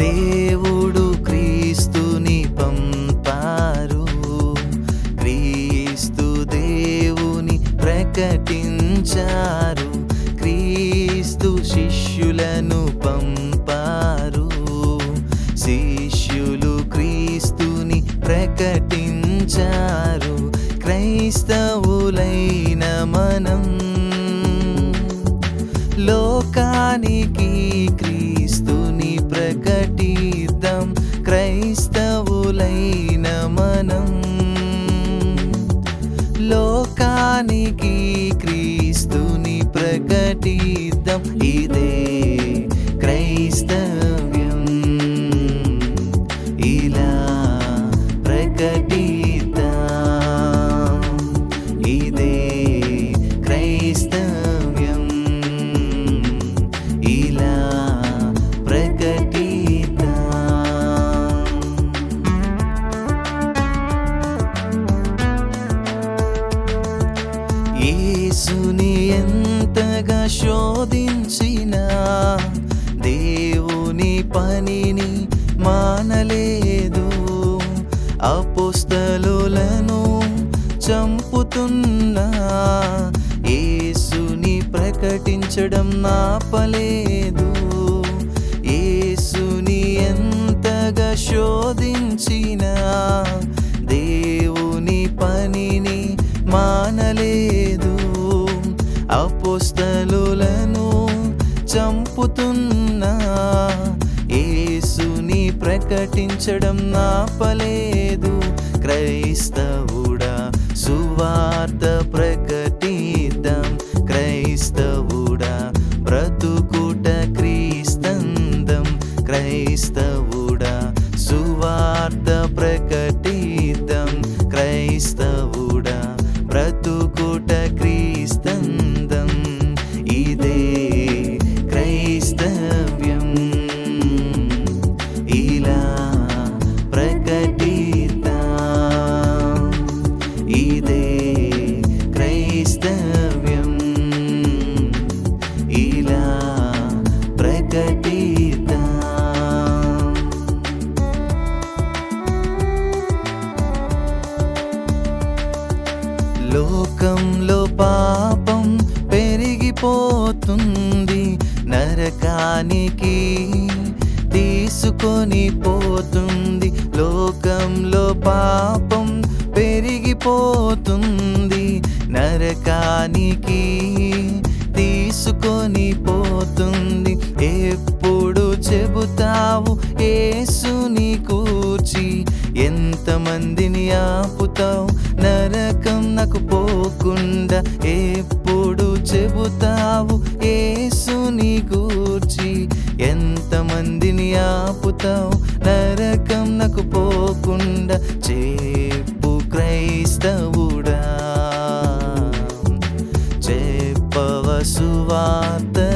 దేవుడు క్రీస్తుని పంపారు. క్రీస్తు దేవుని ప్రకటించారు. క్రీస్తు శిష్యులను పంపారు. శిష్యులు క్రీస్తుని ప్రకటించారు. క్రైస్తవులైన మనం లోకానికి క్రీ లోకానికి క్రీస్తుని ప్రకటిద్దాం. ఇదే యేసుని ఎంతగా శోధించినా దేవుని పనిని మానలేదు. అపుస్తలులను చంపుతున్నా యేసుని ప్రకటించడం నాపలేదు. యేసుని ఎంతగా శోధించినా దేవుని పనిని మానలేదు. అపోస్తలులను చంపుతున్నా ఏసుని ప్రకటించడం నాపలేదు. క్రైస్తవుడా సువార్త ప్రకటిద్దాం. క్రైస్తవుడా బ్రతుకుట క్రీస్తందం. క్రైస్తవుడా సువార్త ప్రకటిద్దాం. క్రైస్తవుడా బ్రతుకుట క్రీస్తందం. నరకానికి తీసుకొని పోతుంది. లోకంలో పాపం పెరిగిపోతుంది. నరకానికి తీసుకొని పోతుంది. ఎప్పుడు చెబుతావు ఏసుని కూర్చి. ఎంతమందిని ఆపుతావు? నరకం నాకు పోకుండా ఎప్పుడు చెబుతావు ఏసుని కూర్చి. ఎంతమందిని ఆపుతావు? నరకం నాకు పోకుండా చెప్పు క్రైస్తవుడా. చెప్పవ సువార్త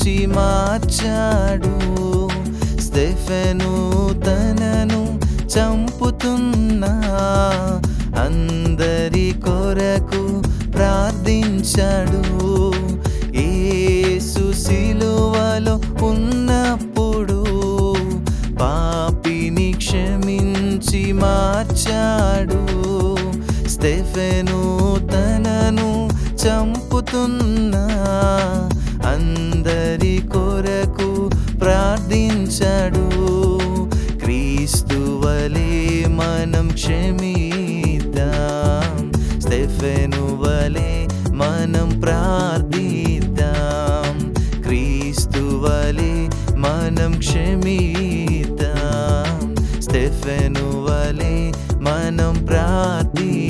నుంచి మార్చాడు. స్టెఫెను తనను చంపుతున్నా అందరి కొరకు ప్రార్థించాడు. ఏసు సిలువలో ఉన్నప్పుడు పాపిని క్షమించి మార్చాడు. స్టెఫెను తనను చంపుతున్నా అందరి కొరకు ప్రార్థించాడు. క్రీస్తువలే మనం క్షమిద్దాం. స్టెఫెను వలే మనం ప్రార్థిద్దాం. క్రీస్తువలే మనం క్షమిద్దాం. స్టెఫెను వలే మనం ప్రార్థిద్దాం